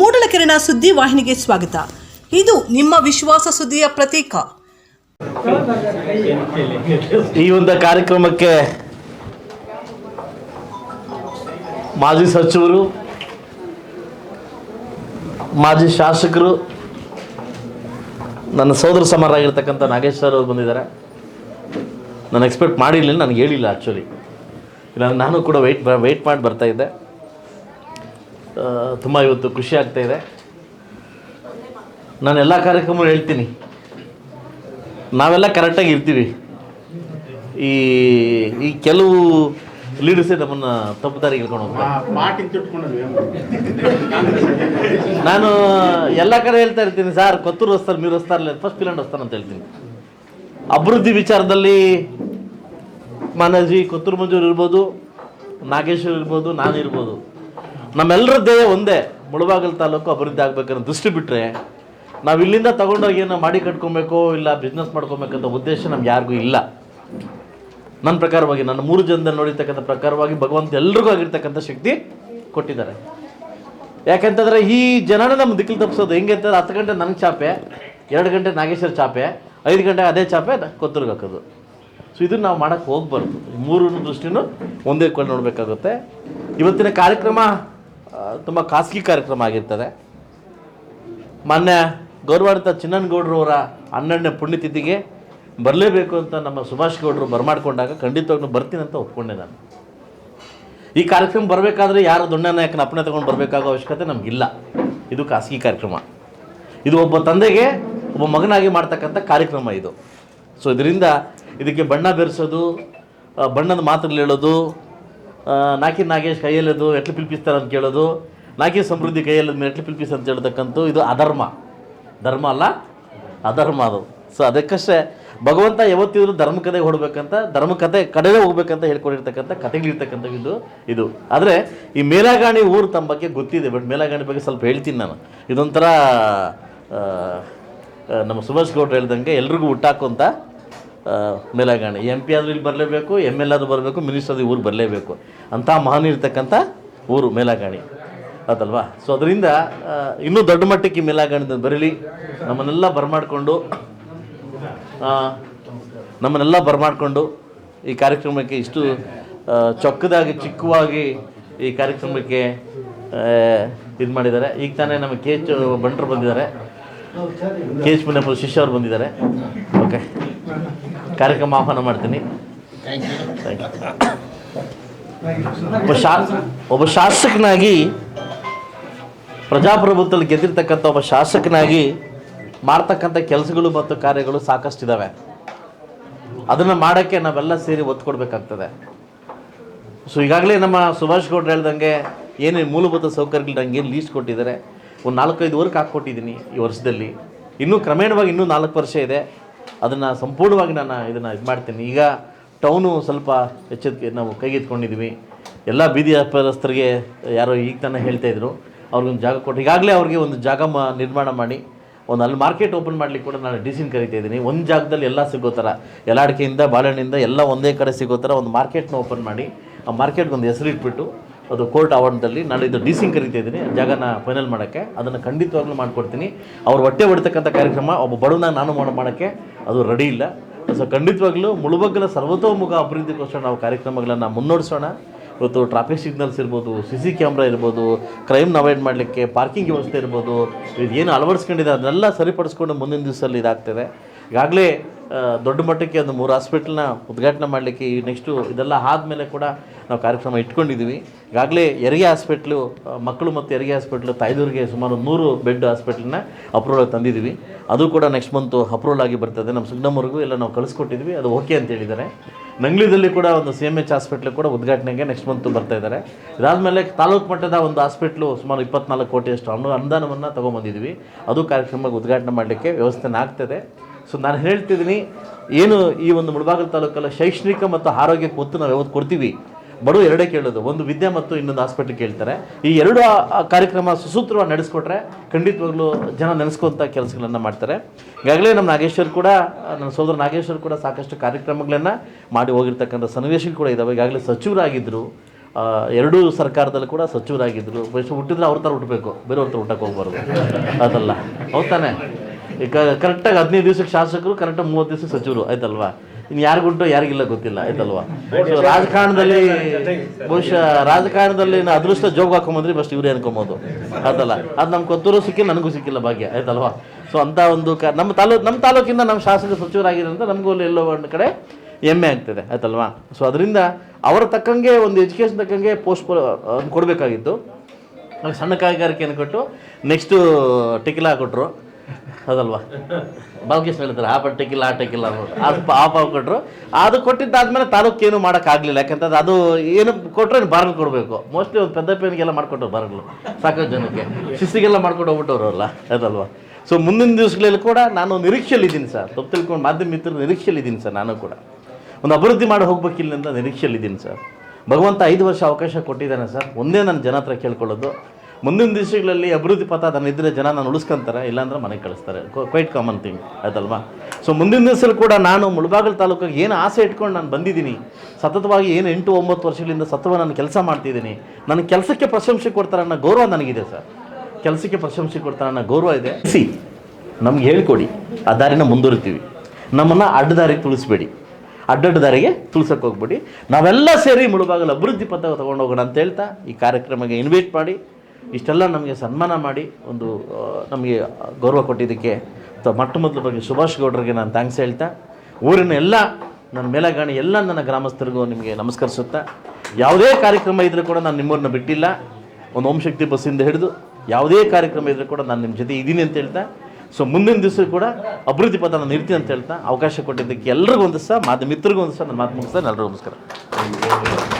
ಮೂಡಲಕೆರೆನ ಸುದ್ದಿ ವಾಹಿನಿಗೆ ಸ್ವಾಗತ. ಇದು ನಿಮ್ಮ ವಿಶ್ವಾಸ ಸುದ್ದಿಯ ಪ್ರತೀಕ. ಈ ಒಂದು ಕಾರ್ಯಕ್ರಮಕ್ಕೆ ಮಾಜಿ ಸಚಿವರು, ಮಾಜಿ ಶಾಸಕರು, ನನ್ನ ಸೋದರ ಸಮಾರಾಗಿರ್ತಕ್ಕಂಥ ನಾಗೇಶ್ ಸರ್ ಅವರು ಬಂದಿದ್ದಾರೆ. ನಾನು ಎಕ್ಸ್ಪೆಕ್ಟ್ ಮಾಡಿರಲಿಲ್ಲ, ನನಗೆ ಹೇಳಿಲ್ಲ ಆ್ಯಕ್ಚುಲಿ ಇಲ್ಲ ನಾನು ಕೂಡ ವೆಯ್ಟ್ ವೆಯ್ಟ್ ಮಾಡಿ ಬರ್ತಾ ಇದ್ದೆ. ತುಂಬ ಇವತ್ತು ಖುಷಿ ಆಗ್ತಾಯಿದೆ ನಾನು ಎಲ್ಲ ಕಾರ್ಯಕ್ರಮ ಹೇಳ್ತೀನಿ. ನಾವೆಲ್ಲ ಕರೆಕ್ಟಾಗಿ ಇರ್ತೀವಿ. ಈ ಈ ಕೆಲವು ಲೀಡರ್ಸೇ ನಮ್ಮನ್ನ ತಪ್ಪು ದಾರಿ ಇಳ್ಕೊಂಡು ನಾನು ಎಲ್ಲ ಕಡೆ ಹೇಳ್ತಾ ಇರ್ತೀನಿ ಸರ್ ಕೊತ್ತೂರು ಹೊಸ್ತಾರೆ ಮೀರು ಫಸ್ಟ್ ಪಿಲಾಂಡ್ ಹೊಸ್ತಾರ ಅಂತ ಹೇಳ್ತೀನಿ. ಅಭಿವೃದ್ಧಿ ವಿಚಾರದಲ್ಲಿ ಮಾನಜಿ ಕೊತ್ತೂರು ಮಂಜೂರು ಇರ್ಬೋದು ನಾಗೇಶ್ವರ್ ಇರ್ಬೋದು ನಾನು ಇರ್ಬೋದು. ನಮ್ಮೆಲ್ಲರ ಧ್ಯೇಯ ಒಂದೇ, ಮುಳಬಾಗಲ್ ತಾಲೂಕು ಅಭಿವೃದ್ಧಿ ಆಗ್ಬೇಕನ್ನೋ ದೃಷ್ಟಿ ಬಿಟ್ಟರೆ ನಾವು ಇಲ್ಲಿಂದ ತಗೊಂಡೋಗಿ ಏನೋ ಮಾಡಿ ಕಟ್ಕೊಬೇಕು ಇಲ್ಲ ಬಿಸ್ನೆಸ್ ಮಾಡ್ಕೊಬೇಕಂತ ಉದ್ದೇಶ ನಮ್ಗೆ ಯಾರಿಗೂ ಇಲ್ಲ. ನನ್ನ ಪ್ರಕಾರವಾಗಿ, ನನ್ನ ಮೂರು ಜನದಲ್ಲಿ ನೋಡಿರ್ತಕ್ಕಂಥ ಪ್ರಕಾರವಾಗಿ ಭಗವಂತ ಎಲ್ರಿಗೂ ಆಗಿರ್ತಕ್ಕಂಥ ಶಕ್ತಿ ಕೊಟ್ಟಿದ್ದಾರೆ. ಯಾಕಂತಂದ್ರೆ ಈ ಜನನ ನಮ್ಮ ದಿಕ್ಕಲು ತಪ್ಪಿಸೋದು ಹೆಂಗೆ ಅಂತಂದ್ರೆ ಹತ್ತು ಗಂಟೆ ನನಗೆ ಚಾಪೆ, ಎರಡು ಗಂಟೆ ನಾಗೇಶ್ವರ ಚಾಪೆ, ಐದು ಗಂಟೆ ಅದೇ ಚಾಪೆ, ಕೊತ್ತರ್ಗೆ ಹಾಕೋದು. ಸೊ ಇದನ್ನು ನಾವು ಮಾಡೋಕ್ಕೆ ಹೋಗ್ಬಾರ್ದು. ಮೂರು ದೃಷ್ಟಿನೂ ಒಂದೇ ಕಡೆ ನೋಡಬೇಕಾಗುತ್ತೆ. ಇವತ್ತಿನ ಕಾರ್ಯಕ್ರಮ ತುಂಬ ಖಾಸಗಿ ಕಾರ್ಯಕ್ರಮ ಆಗಿರ್ತದೆ. ಮಾನ್ಯ ಗೌರವಾನ್ವಿತ ಅವರ ಹನ್ನೆರಡನೇ ಪುಣ್ಯತಿಥಿಗೆ ಬರಲೇಬೇಕು ಅಂತ ನಮ್ಮ ಸುಭಾಷ್ ಗೌಡರು ಬರಮಾಡ್ಕೊಂಡಾಗ ಖಂಡಿತವಾಗ್ಲೂ ಬರ್ತೀನಿ ಅಂತ ಒಪ್ಕೊಂಡೆ ನಾನು. ಈ ಕಾರ್ಯಕ್ರಮ ಬರಬೇಕಾದ್ರೆ ಯಾರು ನಾಯಕನ ಅಪ್ಪಣೆ ತೊಗೊಂಡು ಬರಬೇಕಾಗೋ ಅವಶ್ಯಕತೆ ನಮಗಿಲ್ಲ. ಇದು ಖಾಸಗಿ ಕಾರ್ಯಕ್ರಮ. ಇದು ಒಬ್ಬ ತಂದೆಗೆ ಒಬ್ಬ ಮಗನಾಗಿ ಮಾಡ್ತಕ್ಕಂಥ ಕಾರ್ಯಕ್ರಮ ಇದು. ಸೊ ಇದರಿಂದ ಇದಕ್ಕೆ ಬಣ್ಣ ಬೆರೆಸೋದು ಬಣ್ಣದ ಮಾತುಗಳು ಹೇಳೋದು ನಾಕಿ ನಾಗೇಶ್ ಕೈಯಲ್ಲದು ಎಟ್ಲು ಪಿಲ್ಪಿಸ್ತಾರೆ ಅಂತ ಕೇಳೋದು. ನಾಕಿ ಸಮೃದ್ಧಿ ಕೈಯಲ್ಲಿ ಎಟ್ಲು ಪಿಲ್ಪಿಸ್ ಅಂತ ಹೇಳ್ತಕ್ಕಂಥ ಇದು ಅಧರ್ಮ. ಧರ್ಮ ಅಲ್ಲ, ಅಧರ್ಮ ಅದು. ಸೊ ಅದಕ್ಕಷ್ಟೇ, ಭಗವಂತ ಯಾವತ್ತಿದ್ರು ಧರ್ಮ ಕತೆ ಹೊಡ್ಬೇಕಂತ ಧರ್ಮ ಕತೆ ಕಡೆಗೆ ಹೋಗ್ಬೇಕಂತ ಹೇಳ್ಕೊಂಡಿರ್ತಕ್ಕಂಥ ಕತೆಗಳಿರ್ತಕ್ಕಂಥ ಇದು ಇದು. ಆದರೆ, ಈ ಮೇಲಾಗಾಣಿ ಊರು ತಮ್ಮ ಬಗ್ಗೆ ಗೊತ್ತಿದೆ ಬಟ್ ಮೇಲಾಗಾಣಿ ಬಗ್ಗೆ ಸ್ವಲ್ಪ ಹೇಳ್ತೀನಿ ನಾನು. ಇದೊಂಥರ ನಮ್ಮ ಸುಭಾಷ್ ಗೌಡ್ರು ಹೇಳ್ದಂಗೆ ಎಲ್ರಿಗೂ ಹುಟ್ಟಾಕುವಂಥ ಮೇಲಾಗಾಣಿ. ಎಂ ಪಿ ಆದರೂ ಇಲ್ಲಿ ಬರಲೇಬೇಕು ಎಂ ಎಲ್ ಆದರೂ ಬರಬೇಕು, ಮಿನಿಸ್ಟರ್ ಆದ್ರೂ ಊರು ಬರಲೇಬೇಕು. ಅಂಥ ಮಹಾನ್ ಇರ್ತಕ್ಕಂಥ ಊರು ಮೇಲಾಗಾಣಿ. ಅದಲ್ವಾ? ಸೊ ಅದರಿಂದ ಇನ್ನೂ ದೊಡ್ಡ ಮಟ್ಟಕ್ಕೆ ಈ ಬರೀಲಿ. ನಮ್ಮನ್ನೆಲ್ಲ ಬರಮಾಡಿಕೊಂಡು ನಮ್ಮನ್ನೆಲ್ಲ ಬರಮಾಡಿಕೊಂಡು ಈ ಕಾರ್ಯಕ್ರಮಕ್ಕೆ ಇಷ್ಟು ಚೊಕ್ಕದಾಗಿ, ಚಿಕ್ಕವಾಗಿ ಈ ಕಾರ್ಯಕ್ರಮಕ್ಕೆ ಇದು ಮಾಡಿದ್ದಾರೆ. ಈಗ ತಾನೇ ನಮ್ಮ ಕೆ ಎಚ್ ಬಂಟರು ಬಂದಿದ್ದಾರೆ. ಕೆ ಎಚ್ ಮುನಿಯಪ್ಪ ಶಿಷ್ಯ ಅವರು ಬಂದಿದ್ದಾರೆ. ಓಕೆ ಕಾರ್ಯಕ್ರಮ ಆಹ್ವಾನ ಮಾಡ್ತೀನಿ. ಒಬ್ಬ ಶಾ ಒಬ್ಬ ಶಾಸಕನಾಗಿ ಪ್ರಜಾಪ್ರಭುತ್ವದಲ್ಲಿ ಗೆದ್ದಿರ್ತಕ್ಕಂಥ ಒಬ್ಬ ಶಾಸಕನಾಗಿ ಮಾಡ್ತಕ್ಕಂಥ ಕೆಲಸಗಳು ಮತ್ತು ಕಾರ್ಯಗಳು ಸಾಕಷ್ಟು ಇದ್ದಾವೆ ಅದನ್ನು ಮಾಡೋಕ್ಕೆ ನಾವೆಲ್ಲ ಸೇರಿ ಒತ್ತು ಕೊಡಬೇಕಾಗ್ತದೆ. ಸೊ ಈಗಾಗಲೇ ನಮ್ಮ ಸುಭಾಷ್ ಗೌಡ್ರು ಹೇಳ್ದಂಗೆ ಏನೇನು ಮೂಲಭೂತ ಸೌಕರ್ಯಗಳು ನಂಗೆ ಏನು ಲೀಸ್ಟ್ ಕೊಟ್ಟಿದ್ದಾರೆ. ಒಂದು ನಾಲ್ಕೈದು ವರ್ಕ್ ಹಾಕ್ಕೊಟ್ಟಿದ್ದೀನಿ ಈ ವರ್ಷದಲ್ಲಿ. ಇನ್ನೂ ಕ್ರಮೇಣವಾಗಿ ಇನ್ನೂ ನಾಲ್ಕು ವರ್ಷ ಇದೆ. ಅದನ್ನು ಸಂಪೂರ್ಣವಾಗಿ ನಾನು ಇದನ್ನು ಇದು ಮಾಡ್ತೀನಿ. ಈಗ ಟೌನು ಸ್ವಲ್ಪ ಎಚ್ಚರಿಕೆ ನಾವು ಕೈಗೆತ್ಕೊಂಡಿದ್ದೀವಿ ಎಲ್ಲ ಬೀದಿ ವ್ಯಾಪಾರಸ್ಥರಿಗೆ ಯಾರೋ ಈಗ ತಾನೇ ಹೇಳ್ತಾಯಿದ್ರು ಅವ್ರಿಗೊಂದು ಜಾಗ ಕೊಟ್ಟು ಈಗಾಗಲೇ ಅವ್ರಿಗೆ ಒಂದು ಜಾಗ ಮ, ನಿರ್ಮಾಣ ಮಾಡಿ, ಒಂದು ಅಲ್ಲಿ ಮಾರ್ಕೆಟ್ ಓಪನ್ ಮಾಡಲಿಕ್ಕೆ ಕೂಡ ನಾನು ಡಿಸಿನ್ ಕರಿತಾ ಇದ್ದೀನಿ. ಒಂದು ಜಾಗದಲ್ಲಿ ಎಲ್ಲ ಸಿಗೋ ಥರ ಎಲ್ಲಾಡಿಕೆಯಿಂದ ಬಾಳೆಹಣ್ಣಿಂದ ಎಲ್ಲ ಒಂದೇ ಕಡೆ ಸಿಗೋ ಥರ ಒಂದು ಮಾರ್ಕೆಟ್ನ ಓಪನ್ ಮಾಡಿ, ಆ ಮಾರ್ಕೆಟ್ಗೆ ಒಂದು ಹೆಸರು ಇಟ್ಬಿಟ್ಟು, ಅದು ಕೋರ್ಟ್ ಆವರಣದಲ್ಲಿ ನಾನು ಇದು ಡಿಸಿಂಗ್ ಕರಿತಾ ಇದ್ದೀನಿ. ಜಾಗನ ಫೈನಲ್ ಮಾಡೋಕ್ಕೆ, ಅದನ್ನು ಖಂಡಿತವಾಗ್ಲೂ ಮಾಡಿಕೊಡ್ತೀನಿ. ಅವ್ರು ಹೊಟ್ಟೆ ಹೊಡಿತಕ್ಕಂಥ ಕಾರ್ಯಕ್ರಮ, ಒಬ್ಬ ಬಡವನ ನಾನು ಮಾಡೋ, ಮಾಡೋಕ್ಕೆ ಅದು ರೆಡಿ ಇಲ್ಲ. ಸೊ ಖಂಡಿತವಾಗ್ಲೂ ಮುಳುಬಗ್ಗಲ ಸರ್ವತೋಮುಖ ಅಭಿವೃದ್ಧಿಗೋಸ್ಕರ ನಾವು ಕಾರ್ಯಕ್ರಮಗಳನ್ನು ಮುನ್ನಡೆಸೋಣ. ಇವತ್ತು ಟ್ರಾಫಿಕ್ ಸಿಗ್ನಲ್ಸ್ ಇರ್ಬೋದು ಸಿ ಸಿ ಕ್ಯಾಮ್ರಾ ಇರ್ಬೋದು ಕ್ರೈಮ್ನ ಅವಾಯ್ಡ್ ಮಾಡಲಿಕ್ಕೆ ಪಾರ್ಕಿಂಗ್ ವ್ಯವಸ್ಥೆ ಇರ್ಬೋದು ಇದು ಏನು ಅಳವಡಿಸ್ಕೊಂಡಿದೆ ಅದನ್ನೆಲ್ಲ ಸರಿಪಡಿಸ್ಕೊಂಡು ಮುಂದಿನ ದಿವಸದಲ್ಲಿ ಇದಾಗ್ತದೆ. ಈಗಾಗಲೇ ದೊಡ್ಡ ಮಟ್ಟಕ್ಕೆ ಒಂದು ಮೂರು ಹಾಸ್ಪಿಟ್ಲನ್ನ ಉದ್ಘಾಟನೆ ಮಾಡಲಿಕ್ಕೆ ಈ ನೆಕ್ಸ್ಟು ಇದೆಲ್ಲ ಆದಮೇಲೆ ಕೂಡ ನಾವು ಕಾರ್ಯಕ್ರಮ ಇಟ್ಕೊಂಡಿದ್ದೀವಿ ಈಗಾಗಲೇ ಹೆರಿಗೆ ಹಾಸ್ಪಿಟ್ಲು ಮಕ್ಕಳು ಮತ್ತು ಹೆರಿಗೆ ಹಾಸ್ಪಿಟ್ಲು ತಾಯ್ದೂರಿಗೆ ಸುಮಾರು ನೂರು ಬೆಡ್ ಹಾಸ್ಪಿಟ್ಲನ್ನ ಅಪ್ರೂವಲ್ ತಂದಿದ್ದೀವಿ ಅದು ಕೂಡ ನೆಕ್ಸ್ಟ್ ಮಂತು ಅಪ್ರೂವಲ್ ಆಗಿ ಬರ್ತದೆ. ನಮ್ಮ ಸುಗ್ನಮರ್ಗೂ ಎಲ್ಲ ನಾವು ಕಳಿಸ್ಕೊಟ್ಟಿದ್ವಿ. ಅದು ಓಕೆ ಅಂತ ಹೇಳಿದ್ದಾರೆ. ನಂಗ್ಲಿದಲ್ಲಿ ಕೂಡ ಒಂದು ಸಿ ಎಂ ಎಚ್ ಹಾಸ್ಪಿಟ್ಲು ಕೂಡ ಉದ್ಘಾಟನೆಗೆ ನೆಕ್ಸ್ಟ್ ಮಂತು ಬರ್ತಾ ಇದ್ದಾರೆ. ಇದಾದಮೇಲೆ ತಾಲೂಕು ಮಟ್ಟದ ಒಂದು ಹಾಸ್ಪಿಟ್ಲು ಸುಮಾರು ಇಪ್ಪತ್ನಾಲ್ಕು ಕೋಟಿಯಷ್ಟು ಅನು ಅನುದಾನವನ್ನು ತೊಗೊಂಬಂದಿದ್ವಿ. ಅದು ಕಾರ್ಯಕ್ರಮಕ್ಕೆ ಉದ್ಘಾಟನೆ ಮಾಡಲಿಕ್ಕೆ ವ್ಯವಸ್ಥೆ ಆಗ್ತದೆ. ಸೊ ನಾನು ಹೇಳ್ತಿದ್ದೀನಿ, ಏನು ಈ ಒಂದು ಮುಳಬಾಗಲ ತಾಲೂಕಲ್ಲ ಶೈಕ್ಷಣಿಕ ಮತ್ತು ಆರೋಗ್ಯಕ್ಕೆ ಒತ್ತು ನಾವು ಯಾವತ್ತು ಕೊಡ್ತೀವಿ? ಬಡವ ಎರಡೇ ಕೇಳೋದು, ಒಂದು ವಿದ್ಯೆ ಮತ್ತು ಇನ್ನೊಂದು ಹಾಸ್ಪಿಟ್ಲ್ ಕೇಳ್ತಾರೆ. ಈ ಎರಡು ಕಾರ್ಯಕ್ರಮ ಸುಸೂತ್ರವಾಗಿ ನಡೆಸ್ಕೊಟ್ರೆ ಖಂಡಿತವಾಗ್ಲೂ ಜನ ನೆನೆಸ್ಕೊಂಥ ಕೆಲಸಗಳನ್ನು ಮಾಡ್ತಾರೆ. ಈಗಾಗಲೇ ನಮ್ಮ ನಾಗೇಶ್ವರ್ ಕೂಡ, ನನ್ನ ಸೋದರ ನಾಗೇಶ್ವರ್ ಕೂಡ ಸಾಕಷ್ಟು ಕಾರ್ಯಕ್ರಮಗಳನ್ನು ಮಾಡಿ ಹೋಗಿರ್ತಕ್ಕಂಥ ಸನ್ನಿವೇಶಗಳು ಕೂಡ ಇದ್ದಾವೆ ಈಗಾಗಲೇ ಸಚಿವರಾಗಿದ್ದರು ಎರಡೂ ಸರ್ಕಾರದಲ್ಲಿ ಕೂಡ ಸಚಿವರಾಗಿದ್ದರು ಹುಟ್ಟಿದ್ರೆ ಅವ್ರ ಥರ ಹುಟ್ಟಬೇಕು, ಬೇರೆಯವ್ರ ಥರ ಹುಟ್ಟಕ್ಕೆ ಹೋಗ್ಬಾರ್ದು. ಅದಲ್ಲ ಹೌದಾನೆ ಈಗ ಕರೆಕ್ಟಾಗಿ ಹದಿನೈದು ದಿವಸಕ್ಕೆ ಶಾಸಕರು ಕರೆಕ್ಟಾಗಿ ಮೂವತ್ತು ದಿವಸ ಸಚಿವರು, ಆಯ್ತಲ್ವಾ? ಇನ್ನು ಯಾರಿಗುಂಟು ಯಾರಿಗಿಲ್ಲ ಗೊತ್ತಿಲ್ಲ, ಆಯ್ತಲ್ವಾ? ಸೊ ರಾಜಕಾರಣದಲ್ಲಿ ಬಹುಶಃ ರಾಜಕಾರಣದಲ್ಲಿ ನಾ ಅದೃಷ್ಟ ಜೋಗ್ ಹಾಕೊಂಬಂದ್ರೆ ಬಸ್ಟ್ ಇವರೇ ಅನ್ಕೊಬೋದು. ಅದಲ್ಲ ಅದು ನಮ್ಗೆ ಕೊತ್ತೂರು ಸಿಕ್ಕಿಲ್ಲ, ನನಗೂ ಸಿಕ್ಕಿಲ್ಲ ಭಾಗ್ಯ, ಆಯ್ತಲ್ವಾ? ಸೊ ಅಂತ ಒಂದು ಕ, ನಮ್ಮ ತಾಲೂಕು ನಮ್ಮ ತಾಲೂಕಿಂದ ನಮ್ಮ ಶಾಸಕ ಸಚಿವರಾಗಿರೋಂಥ ನಮಗೂ ಅಲ್ಲಿ ಎಲ್ಲೋ ಒಂದು ಕಡೆ ಹೆಮ್ಮೆ ಆಗ್ತದೆ, ಆಯ್ತಲ್ವಾ? ಸೊ ಅದರಿಂದ ಅವರ ತಕ್ಕಂಗೆ ಒಂದು ಎಜುಕೇಷನ್ ತಕ್ಕಂಗೆ ಪೋಸ್ಟ್ ಕೊಡಬೇಕಾಗಿತ್ತು. ಸಣ್ಣ ಕೈಗಾರಿಕೆಯನ್ನು ಕೊಟ್ಟು ನೆಕ್ಸ್ಟು ಟಿಕಿಲಾ ಕೊಟ್ಟರು ಹೌದಲ್ವಾ? ಬಾಲಕೃಷ್ಣ ಹೇಳ್ತಾರೆ ಆ ಪಟ್ಟಕ್ಕಿಲ್ಲ ಟಿಕಿಲ್ಲ ಆ ಟಿಕಿಲ್ಲ ಅನ್ನೋದು ಅದು ಆ ಕೊಟ್ಟರು ಅದು ಕೊಟ್ಟಿದ್ದಾದ್ಮೇಲೆ ತಾಲೂಕು ಏನು ಮಾಡೋಕ್ಕಾಗಲಿಲ್ಲ ಯಾಕಂತಂದ್ರೆ ಅದು ಏನು ಕೊಟ್ಟರೆ ಬಾರ್ಗಳು ಕೊಡಬೇಕು. ಮೋಸ್ಟ್ಲಿ ಒಂದು ಪೆದ್ದ ಪೇನಿಗೆಲ್ಲ ಮಾಡ್ಕೊಟ್ರು ಬಾರ್ಗಳು ಸಾಕಷ್ಟು ಜನಕ್ಕೆ. ಶಿಸ್ತಿಗೆಲ್ಲ ಮಾಡ್ಕೊಂಡು ಹೋಗ್ಬಿಟ್ಟವ್ರು ಅಲ್ಲ ಅದಲ್ವಾ ಸೊ ಮುಂದಿನ ದಿವಸಗಳಲ್ಲಿ ಕೂಡ ನಾನು ನಿರೀಕ್ಷೆಯಲ್ಲಿದ್ದೀನಿ ಸರ್. ತಪ್ಪು ತಿಳ್ಕೊಂಡು ಮಾಧ್ಯಮ ಮಿತ್ರರು ನಿರೀಕ್ಷೆಯಲ್ಲಿದ್ದೀನಿ ಸರ್, ನಾನು ಕೂಡ. ಒಂದು ಅಭಿವೃದ್ಧಿ ಮಾಡಿ ಹೋಗ್ಬೇಕಿಲ್ಲ ಅಂತ ನಿರೀಕ್ಷೆಯಲ್ಲಿದ್ದೀನಿ ಸರ್. ಭಗವಂತ ಐದು ವರ್ಷ ಅವಕಾಶ ಕೊಟ್ಟಿದ್ದಾನೆ ಸರ್. ಒಂದೇ ನನ್ನ ಜನ ಹತ್ರ ಕೇಳ್ಕೊಳ್ಳೋದು. ಮುಂದಿನ ದಿವಸಗಳಲ್ಲಿ ಅಭಿವೃದ್ಧಿ ಪಥ ಅದನ್ನಿದ್ದರೆ ಜನ ನಾನು ಉಳಿಸ್ಕೊಂತಾರೆ, ಇಲ್ಲಾಂದ್ರೆ ಮನೆಗೆ ಕಳಿಸ್ತಾರೆ. ಕ್ವೈಟ್ ಕಾಮನ್ ಥಿಂಗ್ ಆಯ್ತಲ್ವಾ? ಸೊ ಮುಂದಿನ ದಿವಸಲ್ಲಿ ಕೂಡ ನಾನು ಮುಳಬಾಗಿಲು ತಾಲೂಕಿಗೆ ಏನು ಆಸೆ ಇಟ್ಕೊಂಡು ನಾನು ಬಂದಿದ್ದೀನಿ, ಸತತವಾಗಿ ಏನು ಎಂಟು ಒಂಬತ್ತು ವರ್ಷಗಳಿಂದ ಸತ್ವ ನಾನು ಕೆಲಸ ಮಾಡ್ತಿದ್ದೀನಿ ನನ್ನ ಕೆಲಸಕ್ಕೆ ಪ್ರಶಂಸೆ ಕೊಡ್ತಾರೆ ಅನ್ನೋ ಗೌರವ ನನಗಿದೆ ಸರ್. ಕೆಲಸಕ್ಕೆ ಪ್ರಶಂಸೆ ಕೊಡ್ತಾರೆ ಅನ್ನೋ ಗೌರವ ಇದೆ. ಸಿ, ನಮ್ಗೆ ಹೇಳ್ಕೊಡಿ, ಆ ದಾರಿನ ಮುಂದುವರಿತೀವಿ. ನಮ್ಮನ್ನು ಅಡ್ಡದಾರಿಗೆ ತುಳಿಸ್ಬೇಡಿ. ಅಡ್ಡಡ್ಡ ದಾರಿಗೆ ತುಳ್ಸಕ್ಕೆ ಹೋಗ್ಬೇಡಿ. ನಾವೆಲ್ಲ ಸೇರಿ ಮುಳುಬಾಗಲು ಅಭಿವೃದ್ಧಿ ಪಥ ತೊಗೊಂಡು ಹೋಗೋಣ ಅಂತ ಹೇಳ್ತಾ ಈ ಕಾರ್ಯಕ್ರಮಕ್ಕೆ ಇನ್ವೈಟ್ ಮಾಡಿ. ಇಷ್ಟೆಲ್ಲ ನಮಗೆ ಸನ್ಮಾನ ಮಾಡಿ ಒಂದು ನಮಗೆ ಗೌರವ ಕೊಟ್ಟಿದ್ದಕ್ಕೆ. ಅಥವಾ ಮೊಟ್ಟ ಮೊದಲು ಬಗ್ಗೆ ಸುಭಾಷ್ ಗೌಡ್ರಿಗೆ ನಾನು ಥ್ಯಾಂಕ್ಸ್ ಹೇಳ್ತಾ, ಊರಿನ ಎಲ್ಲ ನನ್ನ ಮೇಲಗಾಣಿ ಎಲ್ಲ ನನ್ನ ಗ್ರಾಮಸ್ಥರಿಗೂ ನಿಮಗೆ ನಮಸ್ಕರಿಸುತ್ತಾ, ಯಾವುದೇ ಕಾರ್ಯಕ್ರಮ ಇದ್ದರೂ ಕೂಡ ನಾನು ನಿಮ್ಮೂರನ್ನ ಬಿಟ್ಟಿಲ್ಲ. ಒಂದು ಓಂ ಶಕ್ತಿ ಬಸ್ಸಿಂದ ಹಿಡಿದು ಯಾವುದೇ ಕಾರ್ಯಕ್ರಮ ಇದ್ದರೂ ಕೂಡ ನಾನು ನಿಮ್ಮ ಜೊತೆ ಇದ್ದೀನಿ ಅಂತ ಹೇಳ್ತಾ ಸೊ ಮುಂದಿನ ದಿವಸ ಕೂಡ ಅಭಿವೃದ್ಧಿ ಪದ ನಾನು ಇರ್ತೀನಿ ಅಂತ ಹೇಳ್ತಾ, ಅವಕಾಶ ಕೊಟ್ಟಿದ್ದಕ್ಕೆ ಎಲ್ರಿಗೂ ಒಂದು ಸಹ, ಮಾಧ್ಯಮ ಮಿತ್ರರಿಗೂ ಒಂದು ಸಹ, ನನ್ನ ಮಾತು ಮುಗಿಸ್ತಾ ಎಲ್ಲರಿಗೂ ನಮಸ್ಕಾರ.